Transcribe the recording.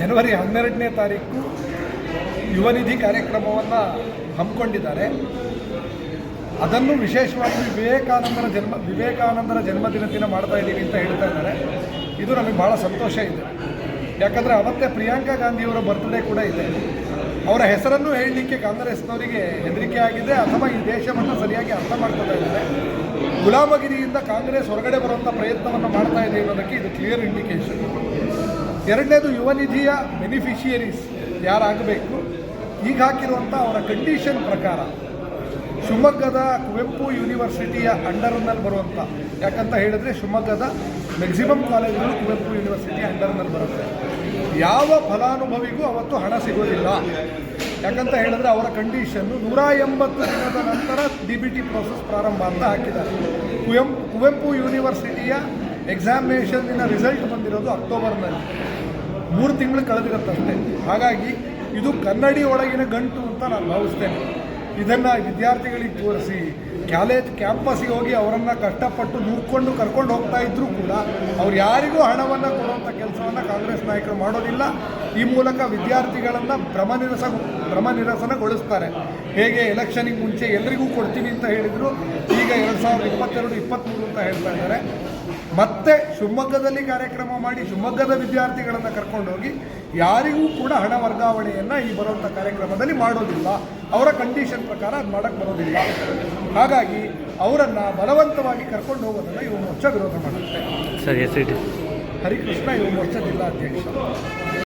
ಜನವರಿ ಹನ್ನೆರಡನೇ ತಾರೀಕು ಯುವನಿಧಿ ಕಾರ್ಯಕ್ರಮವನ್ನು ಹಮ್ಮಿಕೊಂಡಿದ್ದಾರೆ. ಅದನ್ನು ವಿಶೇಷವಾಗಿ ವಿವೇಕಾನಂದರ ಜನ್ಮ ವಿವೇಕಾನಂದರ ಜನ್ಮದಿನ ದಿನ ಮಾಡ್ತಾ ಇದ್ದೀವಿ ಅಂತ ಹೇಳ್ತಾ ಇದ್ದಾರೆ. ಇದು ನಮಗೆ ಭಾಳ ಸಂತೋಷ ಇದೆ. ಯಾಕಂದರೆ ಅವತ್ತೇ ಪ್ರಿಯಾಂಕಾ ಗಾಂಧಿಯವರ ಬರ್ತ್ಡೇ ಕೂಡ ಇದೆ. ಅವರ ಹೆಸರನ್ನು ಹೇಳಲಿಕ್ಕೆ ಕಾಂಗ್ರೆಸ್ನವರಿಗೆ ಹೆದರಿಕೆ ಆಗಿದೆ, ಅಥವಾ ಈ ದೇಶವನ್ನು ಸರಿಯಾಗಿ ಅರ್ಥ ಮಾಡ್ಕೊತಾ ಇದ್ದಾರೆ. ಗುಲಾಮಗಿರಿಯಿಂದ ಕಾಂಗ್ರೆಸ್ ಹೊರಗಡೆ ಬರುವಂಥ ಪ್ರಯತ್ನವನ್ನು ಮಾಡ್ತಾ ಇದೆ ಅನ್ನೋದಕ್ಕೆ ಇದು ಕ್ಲಿಯರ್ ಇಂಡಿಕೇಶನ್ ಎರಡನೇದು ಯುವ ನಿಧಿಯ ಬೆನಿಫಿಷಿಯರೀಸ್ ಯಾರಾಗಬೇಕು? ಈಗ ಹಾಕಿರುವಂಥ ಅವರ ಕಂಡೀಷನ್ ಪ್ರಕಾರ, ಶಿವಮೊಗ್ಗದ ಕುವೆಂಪು ಯೂನಿವರ್ಸಿಟಿಯ ಅಂಡರ್ನಲ್ಲಿ ಬರುವಂಥ ಯಾಕಂತ ಹೇಳಿದ್ರೆ ಶಿವಮೊಗ್ಗದ ಮ್ಯಾಕ್ಸಿಮಮ್ ಕಾಲೇಜುಗಳು ಕುವೆಂಪು ಯೂನಿವರ್ಸಿಟಿ ಅಂಡರ್ನಲ್ಲಿ ಬರುತ್ತೆ. ಯಾವ ಫಲಾನುಭವಿಗೂ ಅವತ್ತು ಹಣ ಸಿಗೋದಿಲ್ಲ. ಯಾಕಂತ ಹೇಳಿದ್ರೆ ಅವರ ಕಂಡೀಷನ್ನು ನೂರ ಎಂಬತ್ತು ದಿನದ ನಂತರ ಡಿ ಬಿ ಟಿ ಪ್ರೋಸೆಸ್ ಪ್ರಾರಂಭ ಅಂತ ಹಾಕಿದ್ದಾರೆ. ಕುವೆಂಪು ಕುವೆಂಪು ಯೂನಿವರ್ಸಿಟಿಯ ಎಕ್ಸಾಮಿನೇಷನ್ನಿನ ರಿಸಲ್ಟ್ ಬಂದಿರೋದು ಅಕ್ಟೋಬರ್ನಲ್ಲಿ ಮೂರು ತಿಂಗಳು ಕಳೆದಿರುತ್ತಷ್ಟೇ ಹಾಗಾಗಿ ಇದು ಕನ್ನಡಿ ಒಳಗಿನ ಗಂಟು ಅಂತ ನಾನು ಭಾವಿಸ್ತೇನೆ. ಇದನ್ನು ವಿದ್ಯಾರ್ಥಿಗಳಿಗೆ ತೋರಿಸಿ ಕಾಲೇಜ್ ಕ್ಯಾಂಪಸ್ಗೆ ಹೋಗಿ ಅವರನ್ನು ಕಷ್ಟಪಟ್ಟು ನೂರ್ಕೊಂಡು ಕರ್ಕೊಂಡು ಹೋಗ್ತಾ ಇದ್ದರೂ ಕೂಡ ಅವ್ರು ಯಾರಿಗೂ ಹಣವನ್ನು ಕೊಡುವಂಥ ಕೆಲಸವನ್ನು ಕಾಂಗ್ರೆಸ್ ನಾಯಕರು ಮಾಡೋದಿಲ್ಲ. ಈ ಮೂಲಕ ವಿದ್ಯಾರ್ಥಿಗಳನ್ನು ಭ್ರಮ ನಿರಸ, ಭ್ರಮ ನಿರಸನಗೊಳಿಸ್ತಾರೆ. ಹೇಗೆ ಎಲೆಕ್ಷನಿಗೆ ಮುಂಚೆ ಎಲ್ರಿಗೂ ಕೊಡ್ತೀವಿ ಅಂತ ಹೇಳಿದರು, ಈಗ ಎರಡು ಸಾವಿರದ ಇಪ್ಪತ್ತೆರಡು ಇಪ್ಪತ್ತ್ಮೂರು ಅಂತ ಹೇಳ್ತಾ ಇದ್ದಾರೆ. ಮತ್ತೆ ಶಿವಮೊಗ್ಗದಲ್ಲಿ ಕಾರ್ಯಕ್ರಮ ಮಾಡಿ ಶಿವಮೊಗ್ಗದ ವಿದ್ಯಾರ್ಥಿಗಳನ್ನು ಕರ್ಕೊಂಡೋಗಿ ಯಾರಿಗೂ ಕೂಡ ಹಣ ವರ್ಗಾವಣೆಯನ್ನು ಈ ಬರುವಂಥ ಕಾರ್ಯಕ್ರಮದಲ್ಲಿ ಮಾಡೋದಿಲ್ಲ. ಅವರ ಕಂಡೀಷನ್ ಪ್ರಕಾರ ಅದು ಮಾಡೋಕ್ಕೆ ಬರೋದಿಲ್ಲ. ಹಾಗಾಗಿ ಅವರನ್ನು ಬಲವಂತವಾಗಿ ಕರ್ಕೊಂಡು ಹೋಗೋದನ್ನು ಯುವ ಮೋರ್ಚಾ ವಿರೋಧ ಮಾಡುತ್ತೆ. ಸರಿ ಹರಿಕೃಷ್ಣ ಯುವ ಮೋರ್ಚಾ ಜಿಲ್ಲಾಧ್ಯಕ್ಷ